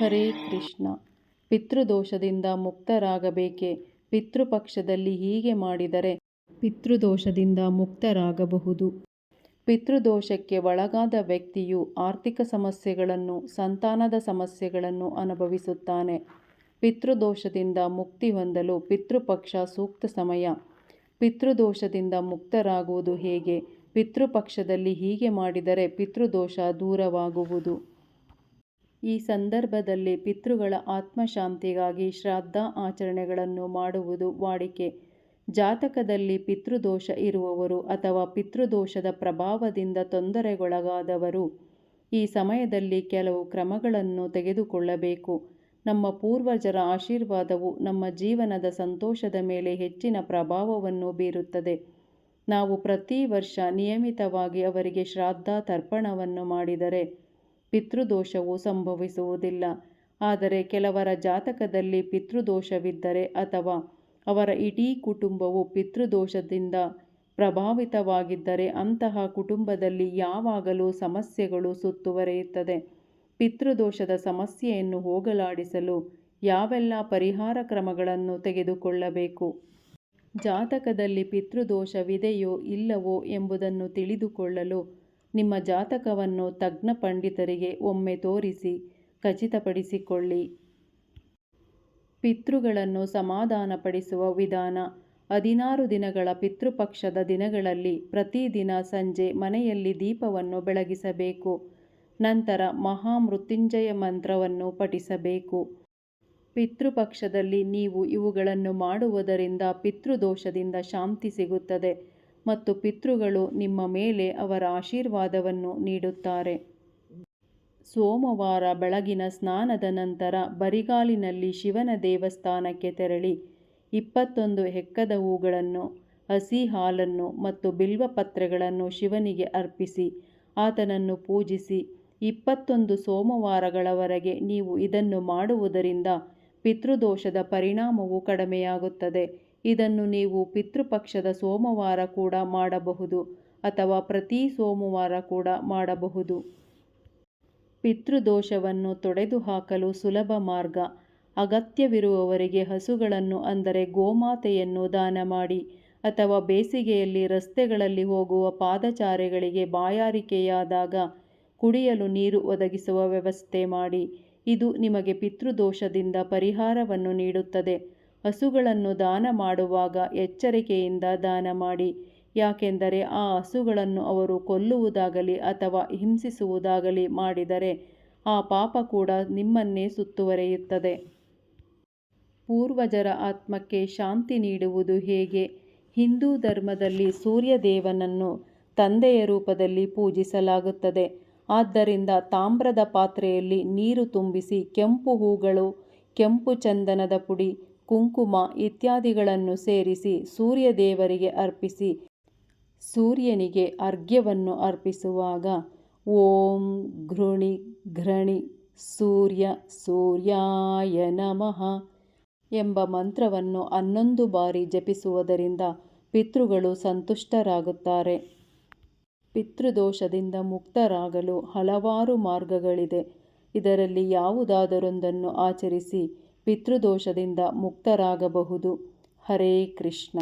ಹರೇ ಕೃಷ್ಣ. ಪಿತೃದೋಷದಿಂದ ಮುಕ್ತರಾಗಬೇಕೆ? ಪಿತೃಪಕ್ಷದಲ್ಲಿ ಹೀಗೆ ಮಾಡಿದರೆ ಪಿತೃದೋಷದಿಂದ ಮುಕ್ತರಾಗಬಹುದು. ಪಿತೃದೋಷಕ್ಕೆ ಒಳಗಾದ ವ್ಯಕ್ತಿಯು ಆರ್ಥಿಕ ಸಮಸ್ಯೆಗಳನ್ನು, ಸಂತಾನದ ಸಮಸ್ಯೆಗಳನ್ನು ಅನುಭವಿಸುತ್ತಾನೆ. ಪಿತೃದೋಷದಿಂದ ಮುಕ್ತಿ ಹೊಂದಲು ಪಿತೃಪಕ್ಷ ಸೂಕ್ತ ಸಮಯ. ಪಿತೃದೋಷದಿಂದ ಮುಕ್ತರಾಗುವುದು ಹೇಗೆ? ಪಿತೃಪಕ್ಷದಲ್ಲಿ ಹೀಗೆ ಮಾಡಿದರೆ ಪಿತೃದೋಷ ದೂರವಾಗುವುದು. ಈ ಸಂದರ್ಭದಲ್ಲಿ ಪಿತೃಗಳ ಆತ್ಮಶಾಂತಿಗಾಗಿ ಶ್ರಾದ್ದ ಆಚರಣೆಗಳನ್ನು ಮಾಡುವುದು ವಾಡಿಕೆ. ಜಾತಕದಲ್ಲಿ ಪಿತೃದೋಷ ಇರುವವರು ಅಥವಾ ಪಿತೃದೋಷದ ಪ್ರಭಾವದಿಂದ ತೊಂದರೆಗೊಳಗಾದವರು ಈ ಸಮಯದಲ್ಲಿ ಕೆಲವು ಕ್ರಮಗಳನ್ನು ತೆಗೆದುಕೊಳ್ಳಬೇಕು. ನಮ್ಮ ಪೂರ್ವಜರ ಆಶೀರ್ವಾದವು ನಮ್ಮ ಜೀವನದ ಸಂತೋಷದ ಮೇಲೆ ಹೆಚ್ಚಿನ ಪ್ರಭಾವವನ್ನು ಬೀರುತ್ತದೆ. ನಾವು ಪ್ರತಿ ವರ್ಷ ನಿಯಮಿತವಾಗಿ ಅವರಿಗೆ ಶ್ರಾದ್ದ ತರ್ಪಣವನ್ನು ಮಾಡಿದರೆ ಪಿತೃದೋಷವು ಸಂಭವಿಸುವುದಿಲ್ಲ. ಆದರೆ ಕೆಲವರ ಜಾತಕದಲ್ಲಿ ಪಿತೃದೋಷವಿದ್ದರೆ ಅಥವಾ ಅವರ ಇಡೀ ಕುಟುಂಬವು ಪಿತೃದೋಷದಿಂದ ಪ್ರಭಾವಿತವಾಗಿದ್ದರೆ ಅಂತಹ ಕುಟುಂಬದಲ್ಲಿ ಯಾವಾಗಲೂ ಸಮಸ್ಯೆಗಳು ಸುತ್ತುವರೆಯುತ್ತದೆ. ಪಿತೃದೋಷದ ಸಮಸ್ಯೆಯನ್ನು ಹೋಗಲಾಡಿಸಲು ಯಾವೆಲ್ಲ ಪರಿಹಾರ ಕ್ರಮಗಳನ್ನು ತೆಗೆದುಕೊಳ್ಳಬೇಕು? ಜಾತಕದಲ್ಲಿ ಪಿತೃದೋಷವಿದೆಯೋ ಇಲ್ಲವೋ ಎಂಬುದನ್ನು ತಿಳಿದುಕೊಳ್ಳಲು ನಿಮ್ಮ ಜಾತಕವನ್ನು ತಜ್ಞ ಪಂಡಿತರಿಗೆ ಒಮ್ಮೆ ತೋರಿಸಿ ಖಚಿತಪಡಿಸಿಕೊಳ್ಳಿ. ಪಿತೃಗಳನ್ನು ಸಮಾಧಾನಪಡಿಸುವ ವಿಧಾನ ಹದಿನಾರು ದಿನಗಳ ಪಿತೃಪಕ್ಷದ ದಿನಗಳಲ್ಲಿ ಪ್ರತಿದಿನ ಸಂಜೆ ಮನೆಯಲ್ಲಿ ದೀಪವನ್ನು ಬೆಳಗಿಸಬೇಕು. ನಂತರ ಮಹಾಮೃತ್ಯುಂಜಯ ಮಂತ್ರವನ್ನು ಪಠಿಸಬೇಕು. ಪಿತೃಪಕ್ಷದಲ್ಲಿ ನೀವು ಇವುಗಳನ್ನು ಮಾಡುವುದರಿಂದ ಪಿತೃದೋಷದಿಂದ ಶಾಂತಿ ಸಿಗುತ್ತದೆ. ಮತ್ತು ಪಿತೃಗಳು ನಿಮ್ಮ ಮೇಲೆ ಅವರ ಆಶೀರ್ವಾದವನ್ನು ನೀಡುತ್ತಾರೆ. ಸೋಮವಾರ ಬೆಳಗಿನ ಸ್ನಾನದ ನಂತರ ಬರಿಗಾಲಿನಲ್ಲಿ ಶಿವನ ದೇವಸ್ಥಾನಕ್ಕೆ ತೆರಳಿ, ಇಪ್ಪತ್ತೊಂದು ಹೆಕ್ಕದ ಹೂಗಳನ್ನು, ಹಸಿ ಹಾಲನ್ನು ಮತ್ತು ಬಿಲ್ವಪತ್ರೆಗಳನ್ನು ಶಿವನಿಗೆ ಅರ್ಪಿಸಿ, ಆತನನ್ನು ಪೂಜಿಸಿ, ಇಪ್ಪತ್ತೊಂದು ಸೋಮವಾರಗಳವರೆಗೆ ನೀವು ಇದನ್ನು ಮಾಡುವುದರಿಂದ ಪಿತೃದೋಷದ ಪರಿಣಾಮವು ಕಡಿಮೆಯಾಗುತ್ತದೆ. ಇದನ್ನು ನೀವು ಪಿತೃಪಕ್ಷದ ಸೋಮವಾರ ಕೂಡ ಮಾಡಬಹುದು ಅಥವಾ ಪ್ರತಿ ಸೋಮವಾರ ಕೂಡ ಮಾಡಬಹುದು. ಪಿತೃದೋಷವನ್ನು ತೊಡೆದುಹಾಕಲು ಸುಲಭ ಮಾರ್ಗ. ಅಗತ್ಯವಿರುವವರಿಗೆ ಹಸುಗಳನ್ನು ಅಂದರೆ ಗೋಮಾತೆಯನ್ನು ದಾನ ಮಾಡಿ ಅಥವಾ ಬೇಸಿಗೆಯಲ್ಲಿ ರಸ್ತೆಗಳಲ್ಲಿ ಹೋಗುವ ಪಾದಚಾರಿಗಳಿಗೆ ಬಾಯಾರಿಕೆಯಾದಾಗ ಕುಡಿಯಲು ನೀರು ಒದಗಿಸುವ ವ್ಯವಸ್ಥೆ ಮಾಡಿ. ಇದು ನಿಮಗೆ ಪಿತೃದೋಷದಿಂದ ಪರಿಹಾರವನ್ನು ನೀಡುತ್ತದೆ. ಹಸುಗಳನ್ನು ದಾನ ಮಾಡುವಾಗ ಎಚ್ಚರಿಕೆಯಿಂದ ದಾನ ಮಾಡಿ. ಯಾಕೆಂದರೆ ಆ ಹಸುಗಳನ್ನು ಅವರು ಕೊಲ್ಲುವುದಾಗಲಿ ಅಥವಾ ಹಿಂಸಿಸುವುದಾಗಲಿ ಮಾಡಿದರೆ ಆ ಪಾಪ ಕೂಡ ನಿಮ್ಮನ್ನೇ ಸುತ್ತುವರೆಯುತ್ತದೆ. ಪೂರ್ವಜರ ಆತ್ಮಕ್ಕೆ ಶಾಂತಿ ನೀಡುವುದು ಹೇಗೆ? ಹಿಂದೂ ಧರ್ಮದಲ್ಲಿ ಸೂರ್ಯದೇವನನ್ನು ತಂದೆಯ ರೂಪದಲ್ಲಿ ಪೂಜಿಸಲಾಗುತ್ತದೆ. ಆದ್ದರಿಂದ ತಾಮ್ರದ ಪಾತ್ರೆಯಲ್ಲಿ ನೀರು ತುಂಬಿಸಿ ಕೆಂಪು ಹೂಗಳು, ಕೆಂಪು ಚಂದನದ ಪುಡಿ ಕುಂಕುಮ ಇತ್ಯಾದಿಗಳನ್ನು ಸೇರಿಸಿ ಸೂರ್ಯದೇವರಿಗೆ ಅರ್ಪಿಸಿ ಸೂರ್ಯನಿಗೆ ಅರ್ಘ್ಯವನ್ನು ಅರ್ಪಿಸುವಾಗ ಓಂ ಘೃಣಿ ಘೃಣಿ ಸೂರ್ಯ ಸೂರ್ಯಾಯ ನಮಃ ಎಂಬ ಮಂತ್ರವನ್ನು ಹನ್ನೊಂದು ಬಾರಿ ಜಪಿಸುವುದರಿಂದ ಪಿತೃಗಳು ಸಂತುಷ್ಟರಾಗುತ್ತಾರೆ. ಪಿತೃದೋಷದಿಂದ ಮುಕ್ತರಾಗಲು ಹಲವಾರು ಮಾರ್ಗಗಳಿದೆ. ಇದರಲ್ಲಿ ಯಾವುದಾದರೊಂದನ್ನು ಆಚರಿಸಿ ಪಿತೃದೋಷದಿಂದ ಮುಕ್ತರಾಗಬಹುದು. ಹರೇ ಕೃಷ್ಣ.